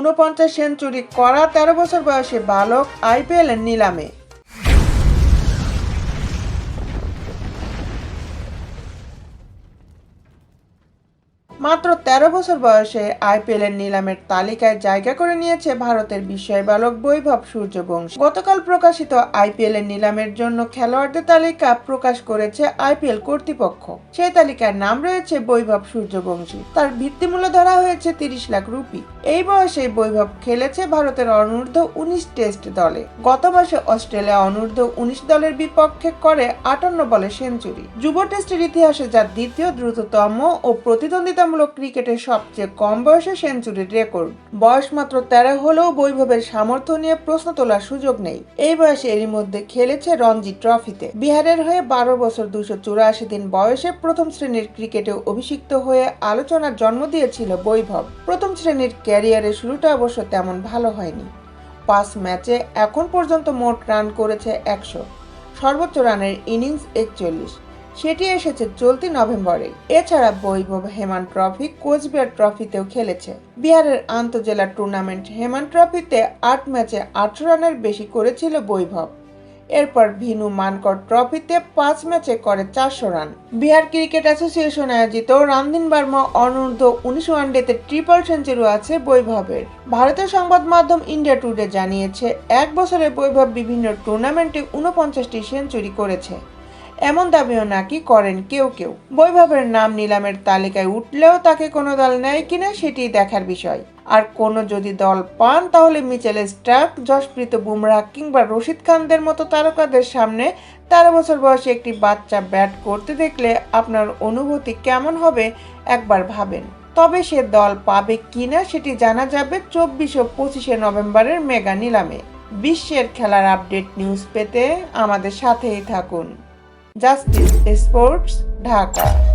উনপঞ্চাশ সেঞ্চুরি করা তেরো বছর বয়সী বালক আইপিএল এর নিলামে। মাত্র তেরো বছর বয়সে আইপিএল এর নিলামের তালিকায় জায়গা করে নিয়েছে ভারতের বিস্ময় বালক বৈভব সূর্যবংশী। গতকাল প্রকাশিত আইপিএল এর নিলামের জন্য খেলোয়াড়দের তালিকা প্রকাশ করেছে আইপিএল কর্তৃপক্ষ। সেই তালিকায় নাম রয়েছে বৈভব সূর্যবংশী। তার ভিত্তিমূল্য ধরা হয়েছে তিরিশ লাখ রুপি। এই বয়সে বৈভব খেলেছে ভারতের অনূর্ধ্ব উনিশ টেস্ট দলে। গত মাসে অস্ট্রেলিয়া অনূর্ধ্ব উনিশ দলের বিপক্ষে করে আটান্ন বলে সেঞ্চুরি। যুব টেস্টের ইতিহাসে যার দ্বিতীয়, দ্রুততম ও প্রতিদ্বন্দ্বিতামূলক ক্রিকেটের সবচেয়ে কম বয়সে সেঞ্চুরির রেকর্ড। বয়স মাত্র তেরো হলেও বৈভবের সামর্থ্য নিয়ে প্রশ্ন তোলার সুযোগ নেই। এই বয়সে এরই মধ্যে খেলেছে রঞ্জি ট্রফিতে। বিহারের হয়ে বারো বছর দুশো চুরাশি দিন বয়সে প্রথম শ্রেণির ক্রিকেটে অভিষিক্ত হয়ে আলোচনার জন্ম দিয়েছিল বৈভব। প্রথম শ্রেণির ক্যারিয়ারের শুরুটা অবশ্য তেমন ভালো হয়নি। পাঁচ ম্যাচে এখন পর্যন্ত মোট রান করেছে একশো। সর্বোচ্চ রানের ইনিংস একচল্লিশ। সেটি এসেছে চলতি নভেম্বরে। এছাড়া বৈভব হেমান ট্রফি কোচবিহার ট্রফিতেও খেলেছে। বিহারের আন্তজেলা টুর্নামেন্ট হেমান ট্রফিতে আট ম্যাচে আটশো রানের বেশি করেছিল বৈভব। এরপর ভিনু মানকর ট্রফিতে পাঁচ ম্যাচে করে চারশো রান। বিহার ক্রিকেট অ্যাসোসিয়েশন আয়োজিত রামদিন বার্মা অনূর্ধ্ব উনিশ ওয়ানডেতে ট্রিপল সেঞ্চুরি আছে বৈভবের। ভারতের সংবাদ মাধ্যম ইন্ডিয়া টুডে জানিয়েছে, এক বছরে বৈভব বিভিন্ন টুর্নামেন্টে উনপঞ্চাশটি সেঞ্চুরি করেছে। এমন দাবিও নাকি করেন কেউ কেউ। বৈভবের নাম নিলামের তালিকায় উঠলেও তাকে কোনো দল নেয় কিনা সেটি দেখার বিষয়। আর কোনো যদি দল পান, তাহলে মিচেল স্টার্ক যশপ্রীত বুমরাহ কিংবা রশিদ খানদের মতো তারকাদের সামনে তেরো বছর বয়সে একটি বাচ্চা ব্যাট করতে দেখলে আপনার অনুভূতি কেমন হবে একবার ভাবেন। তবে সে দল পাবে কিনা সেটি জানা যাবে চব্বিশ ও পঁচিশে নভেম্বরের মেগা নিলামে। বিশ্বের খেলার আপডেট নিউজ পেতে আমাদের সাথেই থাকুন। Justice sports Dhaka.